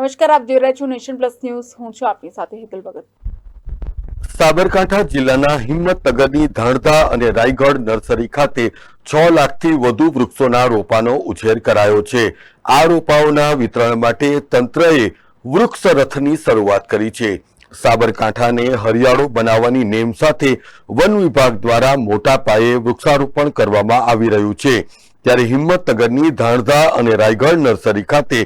નમસ્કાર, આપ જોઈ રહ્યા છો નેશન પ્લસ ન્યૂઝ. હું છું આપની સાથે હેતલ ભગત. સાબરકાંઠા જિલ્લાના હિંમતનગરની ધાણધા અને રાયગઢ નર્સરી ખાતે છ લાખથી વધુ વૃક્ષોના રોપાનો ઉછેર કરાયો છે. આ રોપાઓના વિતરણ માટે તંત્રએ વૃક્ષ રથની શરૂઆત કરી છે. સાબરકાંઠાને હરિયાળો બનાવવાની નેમ સાથે વન વિભાગ દ્વારા મોટા પાયે વૃક્ષારોપણ કરવામાં આવી રહ્યું છે. ત્યારે હિંમતનગરની ધાણધા અને રાયગઢ નર્સરી ખાતે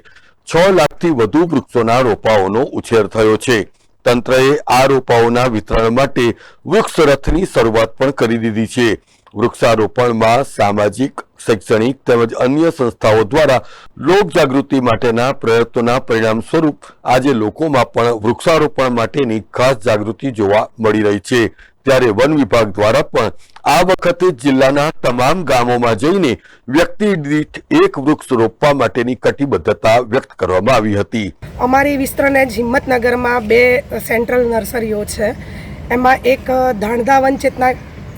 છ લાખથી વધુ વૃક્ષોના રોપાઓનો ઉછેર થયો છે. તંત્રએ આ રોપાઓના વિતરણ માટે વૃક્ષ રથની શરૂઆત પણ કરી દીધી છે. વૃક્ષારોપણમાં સામાજિક, શૈક્ષણિક તેમજ અન્ય સંસ્થાઓ દ્વારા લોક જાગૃતિ માટેના પ્રયત્નોના પરિણામ સ્વરૂપ આજે લોકોમાં પણ વૃક્ષારોપણ માટેની ખાસ જાગૃતિ જોવા મળી રહી છે. ત્યારે વન વિભાગ દ્વારા પણ આ વખતે જિલ્લાના તમામ ગામોમાં જઈને વ્યક્તિ દીઠ એક વૃક્ષ રોપવા માટેની કટિબદ્ધતા વ્યક્ત કરવામાં આવી હતી. અમારી વિસ્તરણે જ હિંમતનગરમાં બે સેન્ટ્રલ નર્સરીઓ છે. એમાં એક ધાણધા વન ચેતના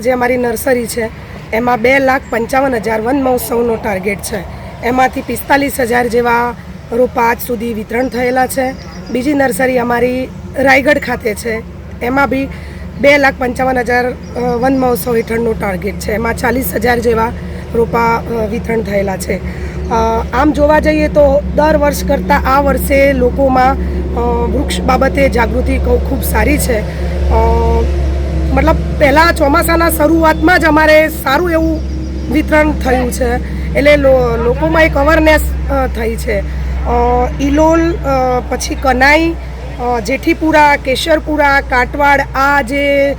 જે અમારી નર્સરી છે, એમાં બે લાખ પંચાવન હજાર વન મહોત્સવનો ટાર્ગેટ છે. એમાંથી પિસ્તાલીસ હજાર જેવા રોપા આજ સુધી વિતરણ થયેલા છે. બીજી નર્સરી અમારી રાયગઢ ખાતે છે. એમાં બી બે લાખ પંચાવન હજાર વન મહોત્સવ હેઠળનું ટાર્ગેટ છે. એમાં ચાલીસ હજાર જેવા રોપા વિતરણ થયેલા છે. આમ જોવા જઈએ તો દર વર્ષ કરતાં આ વર્ષે લોકોમાં વૃક્ષ બાબતે જાગૃતિ ખૂબ સારી છે. મતલબ પહેલાં ચોમાસાના શરૂઆતમાં જ અમારે સારું એવું વિતરણ થયું છે. એટલે લોકોમાં એક અવેરનેસ થઈ છે. ઇલોલ પછી કનાઈ જેઠીપુરા, કેશરપુરા કાટવાડ આ જે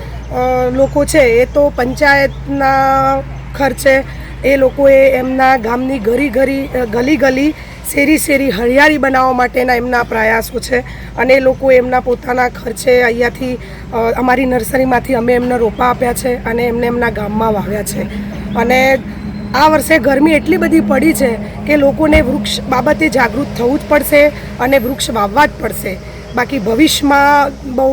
લોકો છે, એ તો પંચાયતના ખર્ચે એ લોકોએ એમના ગામની ઘરી ઘરી ગલી ગલી શેરી શેરી હરિયાળી બનાવવા માટેના એમના પ્રયાસો છે. અને એ લોકો એમના પોતાના ખર્ચે અહીંયાથી અમારી નર્સરીમાંથી અમે એમને રોપા આપ્યા છે અને એમને એમના ગામમાં વાવ્યા છે. અને આ વર્ષે ગરમી એટલી બધી પડી છે કે લોકોને વૃક્ષ બાબતે જાગૃત થવું જ પડશે અને વૃક્ષ વાવવા જ પડશે. બાકી ભવિષ્યમાં બહુ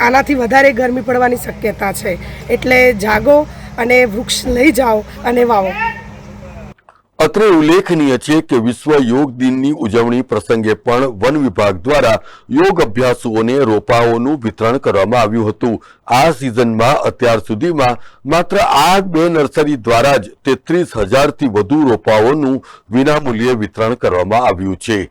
આનાથી વધારે ગરમી પડવાની શક્યતા છે. એટલે જાગો અને વૃક્ષ લઈ જાઓ અને વાવો. અત્રે ઉલ્લેખનીય છે કે વિશ્વ યોગ દિનની ઉજવણી પ્રસંગે પણ વન વિભાગ દ્વારા યોગ અભ્યાસુઓને રોપાઓનું વિતરણ કરવામાં આવ્યું હતું. આ સિઝનમાં અત્યાર સુધીમાં માત્ર આ બે નર્સરી દ્વારા જ તેત્રીસ હજારથી વધુ રોપાઓનું વિનામૂલ્યે વિતરણ કરવામાં આવ્યું છે.